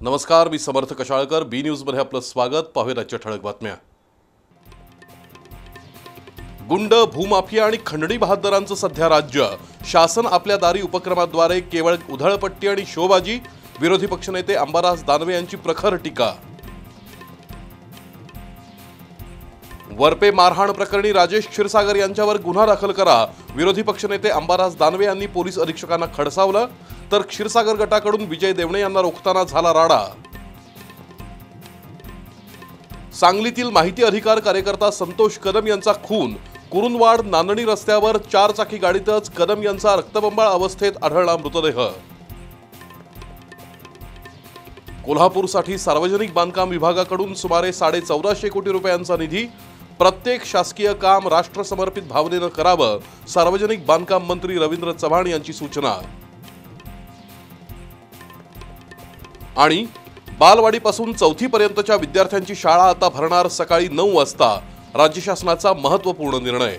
नमस्कार मी समर्थ कशाळकर बी न्यूजमध्ये आपलं स्वागत. पाहूया ठळक बातम्या. गुंड भूमाफिया आणि खंडणी बहादरांचं सध्या राज्य. शासन आपल्या दारी उपक्रमाद्वारे केवळ उधळपट्टी आणि शोबाजी विरोधी पक्षनेते अंबादास दानवे यांची प्रखर टीका. वरपे मारहाण प्रकरणी राजेश क्षीरसागर यांच्यावर गुन्हा दाखल करा. विरोधी पक्षनेते अंबादास दानवे यांनी पोलीस अधीक्षकांना खडसावलं तर क्षीरसागर गटाकडून विजय देवणे यांना रोखताना झाला राडा. सांगलीतील माहिती अधिकार कार्यकर्ता संतोष कदम यांचा खून. कुरुंदवाड नांदणी रस्त्यावर चारचाकी गाडीतच कदम यांचा रक्तबंबाळ अवस्थेत आढळला मृतदेह. कोल्हापूरसाठी सार्वजनिक बांधकाम विभागाकडून सुमारे साडे चौदाशे कोटी रुपयांचा निधी प्रत्येक शासकीय काम राष्ट्रसमर्पित भावनेनं करावं सार्वजनिक बांधकाम मंत्री रवींद्र चव्हाण यांची सूचना. आणि बालवाडीपासून चौथीपर्यंतच्या विद्यार्थ्यांची शाळा आता भरणार सकाळी नऊ वाजता. राज्य शासनाचा महत्त्वपूर्ण निर्णय.